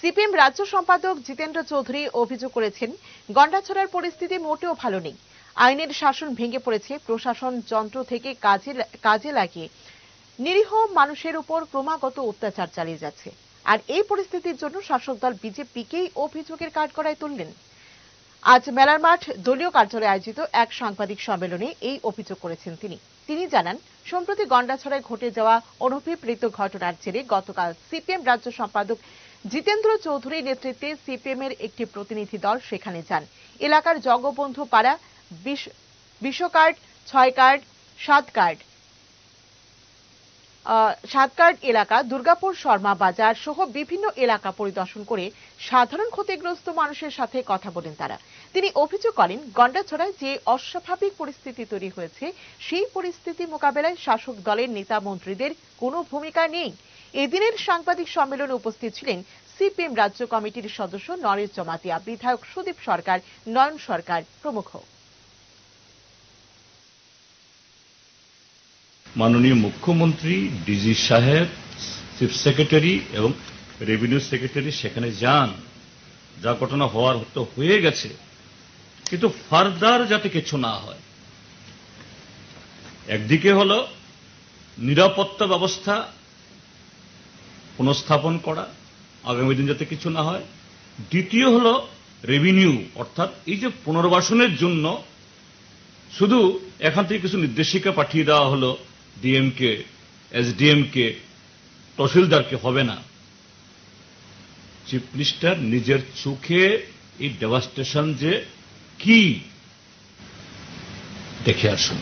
CPM রাজ্য সম্পাদক জিতেন্দ্র চৌধুরী অভিযোগ করেছেন, গন্ডাছড়ার পরিস্থিতি মোটেও ভালো নেই। আইনের শাসন ভেঙে পড়েছে, প্রশাসন যন্ত্র থেকে কাজে কাজে লাগিয়ে নিরীহ মানুষের উপর ক্রমাগত অত্যাচার চালিয়ে যাচ্ছে। আর এই পরিস্থিতির জন্য শাসক দল বিজেপিকেই অভিযোগের কাঠগড়ায় তুললেন। আজ মেলার মাঠ দলীয় কার্যালয়ে আয়োজিত এক সাংবাদিক সম্মেলনে এই অভিযোগ করেছেন তিনি। তিনি জানান, সম্প্রতি গন্ডাছড়ায় ঘটে যাওয়া অনভিপ্রেত ঘটনার জেরে গতকাল সিপিএম রাজ্য সম্পাদক জিতেন্দ্র চৌধুরীর নেতৃত্বে সিপিএম এর একটি প্রতিনিধি দল সেখানে যান। এলাকার জগবন্ধু পাড়া বিশ কার্ড ছয় কার্ড, সাত কার্ড সাতকার্ড এলাকা, দুর্গাপুর শর্মা বাজার সহ বিভিন্ন এলাকা পরিদর্শন করে সাধারণ ক্ষতিগ্রস্ত মানুষের সাথে কথা বলেন তারা। তিনি অভিযোগ করেন গন্ডাছড়ায় যে অস্বাভাবিক পরিস্থিতি তৈরি হয়েছে, সেই পরিস্থিতি মোকাবেলায় শাসক দলের নেতা মন্ত্রীদের কোনো ভূমিকা নেই। এদিনের সাংবাদিক সম্মেলনে উপস্থিত ছিলেন সিপিএম রাজ্য কমিটির সদস্য নরেশ জমাতিয়া, বিধায়ক সুদীপ সরকার, নয়ন সরকার প্রমুখ। মাননীয় মুখ্যমন্ত্রী ডিজি সাহেব চিফ সেক্রেটারি এবং রেভিনিউ সেক্রেটারি সেখানে যান। যা ঘটনা হওয়ার তো হয়ে গেছে। কিন্তু ফার্দার যাতে কিছু না হয়, একদিকে হল নিরাপত্তা ব্যবস্থা পুনঃস্থাপন করা, আগামী দিন যাতে কিছু না হয়। দ্বিতীয় হল রেভিনিউ অর্থাৎ এই যে পুনর্বাসনের জন্য শুধু এখান থেকে কিছু নির্দেশিকা পাঠিয়ে দেওয়া হলো ডিএমকে এসডিএমকে তহসিলদারকে হবে না। চিফ মিনিস্টার নিজের চোখে এই ডেভাস্টেশন যে কি? দেখে আসুন।